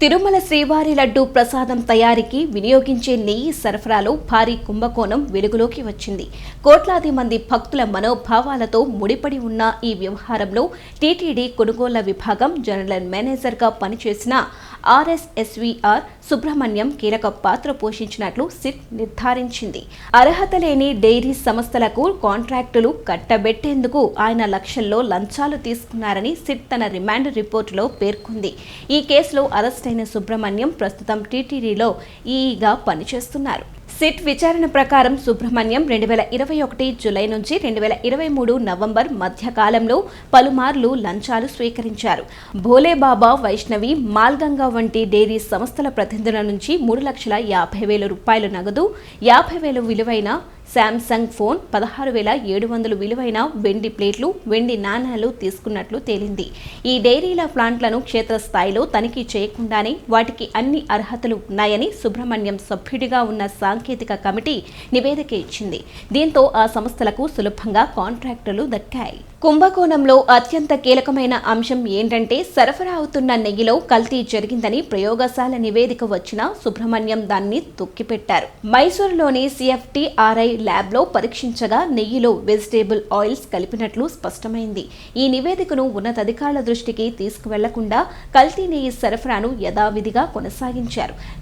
తిరుమల శ్రీవారి లడ్డు ప్రసాదం తయారీకి వినియోగించే నెయ్యి సరఫరాలో భారీ కుంభకోణం వెలుగులోకి వచ్చింది. కోట్లాది మంది భక్తుల మనోభావాలతో ముడిపడి ఉన్న ఈ వ్యవహారంలో టీటీడీ కొనుగోళ్ళ విభాగం జనరల్ మేనేజర్గా పనిచేసిన ఆర్ఎస్ఎస్వీఆర్ సుబ్రహ్మణ్యం కీలక పాత్ర పోషించినట్లు సిట్ నిర్ధారించింది. అర్హత లేని డైరీ సంస్థలకు కాంట్రాక్టులు కట్టబెట్టేందుకు ఆయన లక్ష్యంలో లంచాలు తీసుకున్నారని సిట్ తన రిమాండ్ రిపోర్టులో పేర్కొంది. ఈ కేసులో అరెస్టైన సుబ్రహ్మణ్యం ప్రస్తుతం టీటీడీలో ఈఈగా పనిచేస్తున్నారు. సిట్ విచారణ ప్రకారం సుబ్రహ్మణ్యం రెండు వేల ఇరవై ఒకటి జులై నుంచి రెండు వేల ఇరవై మూడు నవంబర్ మధ్యకాలంలో పలుమార్లు లంచాలు స్వీకరించారు. భోలేబాబా వైష్ణవి మాల్గంగా వంటి డైరీ సంస్థల ప్రతినిధుల నుంచి మూడు లక్షల యాభై వేల రూపాయల నగదు యాభై వేల విలువైన శాంసంగ్ ఫోన్ పదహారు వేల ఏడు వందలు విలువైన వెండి ప్లేట్లు వెండి నాణాలు తీసుకున్నట్లు తేలింది. ఈ డైరీల ప్లాంట్లను క్షేత్రస్థాయిలో తనిఖీ చేయకుండానే వాటికి అన్ని అర్హతలు ఉన్నాయని సుబ్రహ్మణ్యం సభ్యుడిగా ఉన్న సాంకేతిక కమిటీ నివేదిక ఇచ్చింది. దీంతో ఆ సంస్థలకు సులభంగా కాంట్రాక్టులు దక్కాయి. కుంభకోణంలో అత్యంత కీలకమైన అంశం ఏంటంటే సరఫరా అవుతున్న నెయ్యిలో కల్తీ జరిగిందని ప్రయోగశాల నివేదిక వచ్చినా సుబ్రహ్మణ్యం దాన్ని తొక్కిపెట్టారు. మైసూరులోని సిఎఫ్టీఆర్ఐ ల్యాబ్లో పరీక్షించగా నెయ్యిలో వెజిటేబుల్ ఆయిల్స్ కలిపినట్లు స్పష్టమైంది. ఈ నివేదికను ఉన్నతాధికారుల దృష్టికి తీసుకువెళ్ళకుండా కల్తీ నెయ్యి సరఫరాను యథావిధిగా కొనసాగించారు.